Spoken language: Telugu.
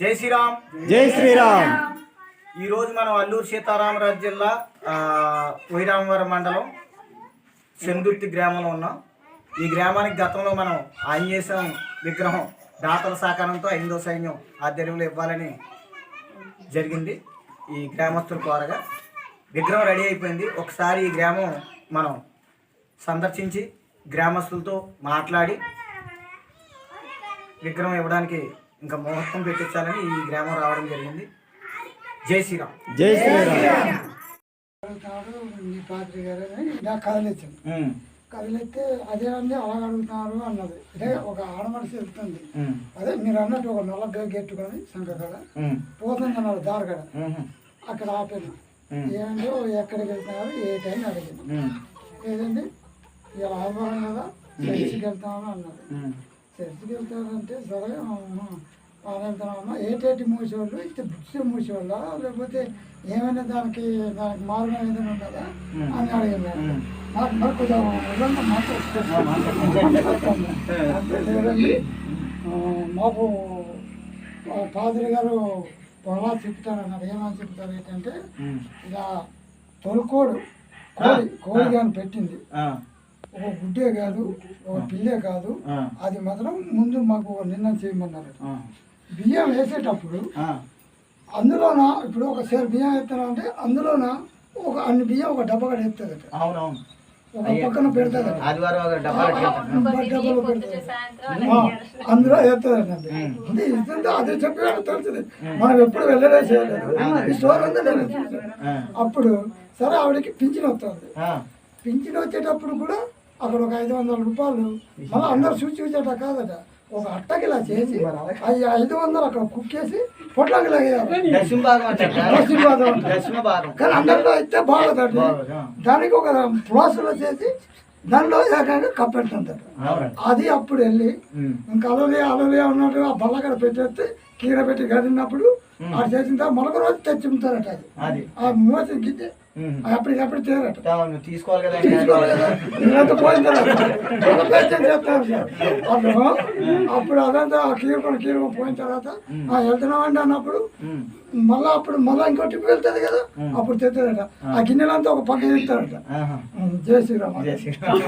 జై శ్రీరామ్. జై శ్రీరామ్. ఈ రోజు మనం అల్లూరు సీతారామరాజు జిల్లా వైరామవరం మండలం సెందుర్తి గ్రామంలో ఉన్నాం. ఈ గ్రామానికి గతంలో మనం ఆంజనేయం విగ్రహం దాతల సహకారంతో ఐదో సైన్యం ఆధ్వర్యంలో ఇవ్వాలని జరిగింది. ఈ గ్రామస్తుల కోరగా విగ్రహం రెడీ అయిపోయింది. ఒకసారి ఈ గ్రామం మనం సందర్శించి గ్రామస్తులతో మాట్లాడి విగ్రహం ఇవ్వడానికి ఇంకా ముహూర్తం పెట్టించాలని ఈ గ్రామం రావడం జరిగింది. జై శ్రీరామ్. జై శ్రీరామ్. మీ పాత్రి గారు అని నాకు కదిలించింది కదిలిస్తే అదే అండి అలా అడుగుతున్నారు అన్నది. అంటే ఒక ఆడమనిషి వెళ్తుంది. అదే మీరు అన్నట్టు ఒక నల్ల ఎట్టుకొని శంకకాడ ఉమ్, పోతుంది అన్నారు దారగడ అక్కడ ఆపాను. ఏమంటే ఎక్కడికి వెళ్తున్నారు ఏ టైం అడిగింది. ఏదండి ఇలా ఆదివారం కదా చర్చికి వెళ్తామని అన్నారు చర్చికి వెళ్తారంటే సరే అమ్మా, బాగా వెళ్తామమ్మా ఏటేటి మూసేవాళ్ళు? ఇస్తే బుక్స్ మూసేవాళ్ళ? లేకపోతే ఏమైనా దానికి దానికి మార్గం ఏదైనా ఉంటుందా అని అడిగాను ఉమ్. నాకు మరి కొంచెం వివరంగా మాట్లాడుతుంది మాకు పాదిరి గారు పొలా చెప్తారన్నారు. ఏమని చెప్తారు ఏంటంటే ఇలా తొలకోడు కోడి కోడి కానీ పెట్టింది. ఒక గుడ్డే కాదు ఒక పిల్లే కాదు అది మాత్రం ముందు మాకు నిర్ణయం చేయమన్నారు. బియ్యం వేసేటప్పుడు అందులోన ఇప్పుడు ఒక సేరు బియ్యం ఎత్తాను అంటే అందులోన ఒక అన్ని బియ్యం ఒక డబ్బా కూడా ఎత్తుందట అవునవును. ఒక పక్కన పెడతాదట ఆదివారం ఒక డబ్బాలు పెట్టుకెళ్తాను. డబ్బాలో పెడతాది ఆ, అందులో అంటే ఇదంతా అదే చెప్పాడు తెలుస్తుంది. మనం ఎప్పుడు వెళ్ళలే చేయలేదు. ఈ స్టోర్ ఉంది నేను అప్పుడు సరే ఆవిడకి పింఛన్ వస్తుంది. పింఛన్ వచ్చేటప్పుడు కూడా అక్కడ ఒక ఐదు వందల రూపాయలు. మళ్ళీ అందరు చూసి చూసేట కాదట. ఒక అట్టకి ఇలా చేసి అవి ఐదు వందలు అక్కడ కుక్కేసి పొట్లకి లాగేయాలి కానీ అందరిలో అయితే బాగోదండి బాగోదు, ఆ. దానికి ఒక ప్లాస్లో చేసి దానిలో ఏకంగా అవునండి. అది అప్పుడు వెళ్ళి ఇంకా అలలే అలలే ఉన్నట్టు ఆ బల్లగడ పెట్టేస్తే కీర పెట్టి గడినప్పుడు అది చేసిన తర్వాత మరొక రోజు తెచ్చి ఉంటారట అది. ఆ మోసి గిద్దే. అప్పటికప్పుడు తీరట. తీసుకోవాలి కదా పోయిన తర్వాత సార్. అప్పుడు అదంతా కీరుకొని కీరుకొని పోయిన తర్వాత ఆ వెళ్తున్నామండి అన్నప్పుడు మళ్ళీ అప్పుడు మళ్ళీ ఇంకో టిప్ వెళ్తుంది కదా అప్పుడు తెస్తారట ఆ గిన్నెలంతా ఒక పక్క ఇస్తారట ఆహా. జై శ్రీరామ్. జై శ్రీరామ్.